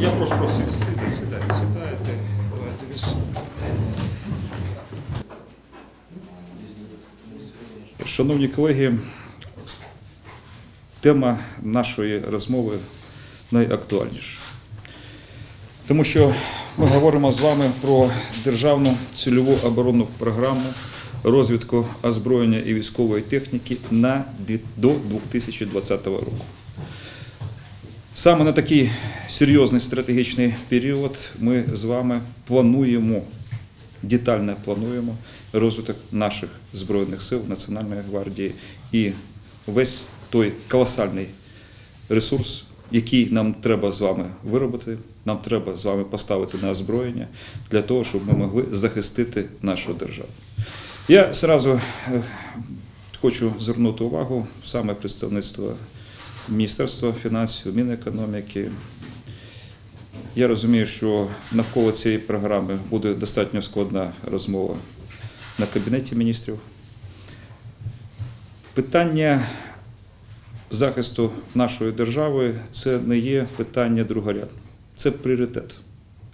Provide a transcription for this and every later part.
Я прошу просити, сідайте, сідайте, сідайте. Давайте без... Шановні колеги, тема нашої розмови найактуальніша. Тому що ми говоримо з вами про державну цільову оборонну програму розвитку озброєння і військової техніки на до 2020 року. Саме на такий серйозний стратегічний період ми з вами плануємо, детально плануємо розвиток наших Збройних сил, Національної гвардії і весь той колосальний ресурс, який нам треба з вами виробити, нам треба з вами поставити на озброєння для того, щоб ми могли захистити нашу державу. Я зразу е, хочу звернути увагу саме представництво Міністерства фінансів, Мінекономіки. Я розумію, що навколо цієї програми буде достатньо складна розмова на Кабінеті міністрів. Питання захисту нашої держави це не є питання другорядне. Це пріоритет,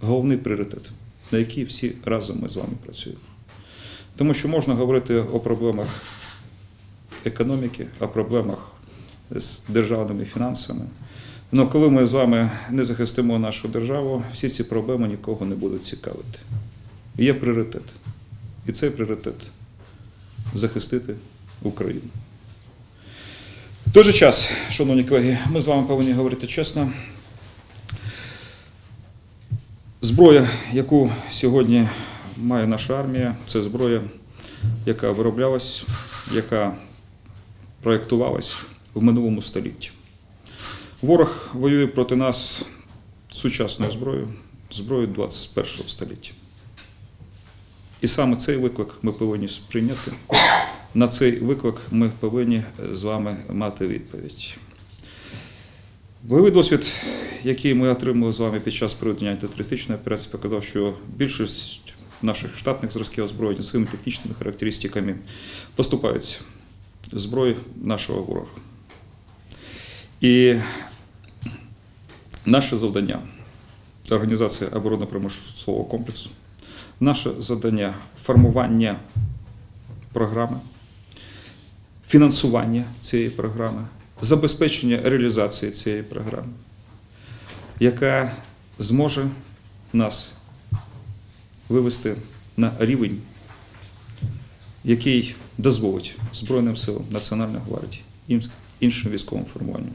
головний пріоритет, на який всі разом ми з вами працюємо. Тому що можна говорити о проблемах економіки, о проблемах з державними фінансами. Але коли ми з вами не захистимо нашу державу, всі ці проблеми нікого не будуть цікавити. Є пріоритет. І цей пріоритет захистити Україну. В той же час, шановні колеги, ми з вами повинні говорити чесно. Зброя, яку сьогодні має наша армія, це зброя, яка вироблялась, яка проєктувалась в минулому столітті. Ворог воює проти нас сучасною зброєю, зброєю 21 століття. І саме цей виклик ми повинні сприйняти. На цей виклик ми повинні з вами мати відповідь. Бойовий досвід, який ми отримали з вами під час проведення антитерористичної операції, показав, що більшість наших штатних зразків озброєння своїми технічними характеристиками поступаються зброї нашого ворога. І наше завдання організація оборонно-промислового комплексу, наше завдання формування програми, фінансування цієї програми, забезпечення реалізації цієї програми, яка зможе нас вивести на рівень, який дозволить Збройним силам Національної гвардії і іншим військовим формуванням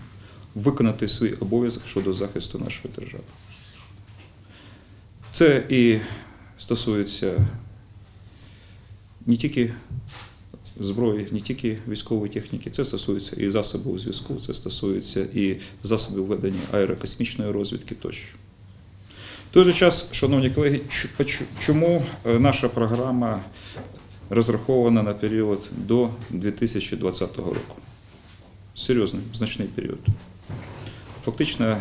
виконати свій обов'язок щодо захисту нашої держави. Це і стосується не тільки зброї, не тільки військової техніки, це стосується і засобів зв'язку, це стосується і засобів ведення аерокосмічної розвідки тощо. В той же час, шановні колеги, чому е, наша програма розрахована на період до 2020 року? Серйозний, значний період. Фактично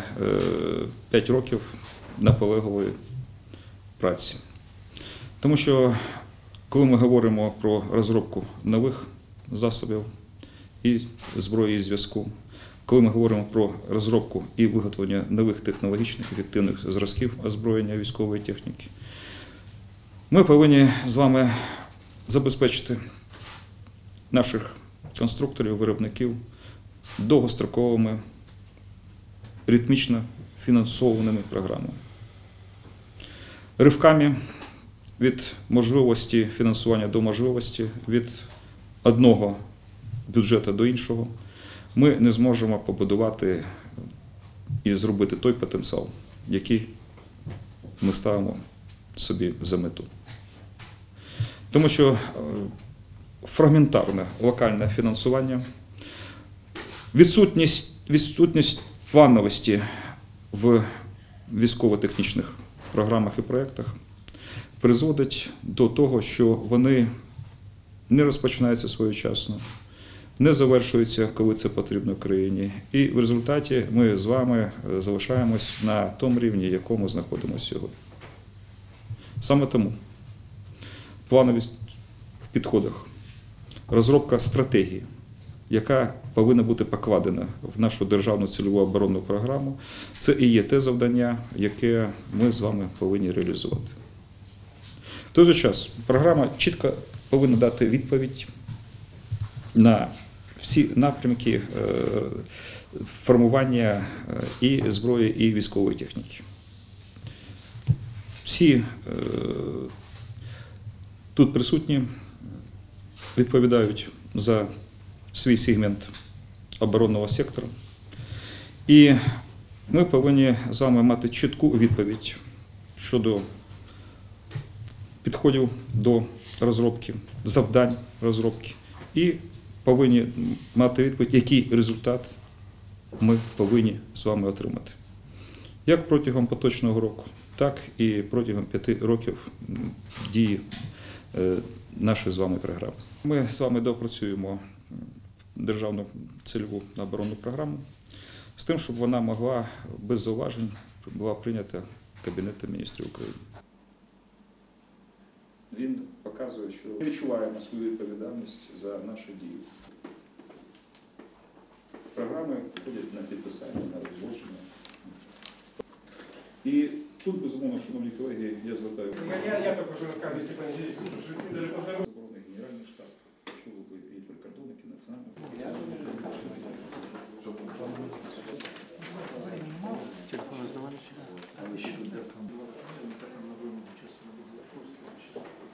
5 років наполегливої праці. Тому що коли ми говоримо про розробку нових засобів і зброї і зв'язку, коли ми говоримо про розробку і виготовлення нових технологічних ефективних зразків озброєння військової техніки, ми повинні з вами забезпечити наших конструкторів, виробників довгостроковими, ритмічно фінансованими програмами. Ривками від можливості фінансування до можливості, від одного бюджету до іншого, ми не зможемо побудувати і зробити той потенціал, який ми ставимо собі за мету. Тому що е, фрагментарне локальне фінансування, відсутність, відсутність плановості в військово-технічних програмах і проєктах призводить до того, що вони не розпочинаються своєчасно, не завершуються, коли це потрібно країні. І в результаті ми з вами е, залишаємось на тому рівні, якому знаходимося сьогодні. Саме тому плановість в підходах, розробка стратегії, яка повинна бути покладена в нашу державну цільову оборонну програму. Це і є те завдання, яке ми з вами повинні реалізувати. В той же час програма чітко повинна дати відповідь на всі напрямки е, формування е, і зброї, і військової техніки. Всі е, тут присутні відповідають за свій сегмент оборонного сектора. І ми повинні з вами мати чітку відповідь щодо підходів до розробки, завдань розробки, і повинні мати відповідь, який результат ми повинні з вами отримати. Як протягом поточного року, так і протягом п'яти років дії е, нашої з вами програми. Ми з вами допрацюємо державну цільову оборонну програму з тим, щоб вона могла без зауважень була прийнята Кабінетом міністрів України. Він показує, що ми відчуваємо свою відповідальність за наші дії. Програми входять на підписання, на узгодження. І тут, безумовно, шановні колеги, я звертаю. Я, я, я рассказываю, если понесли, даже по дороге.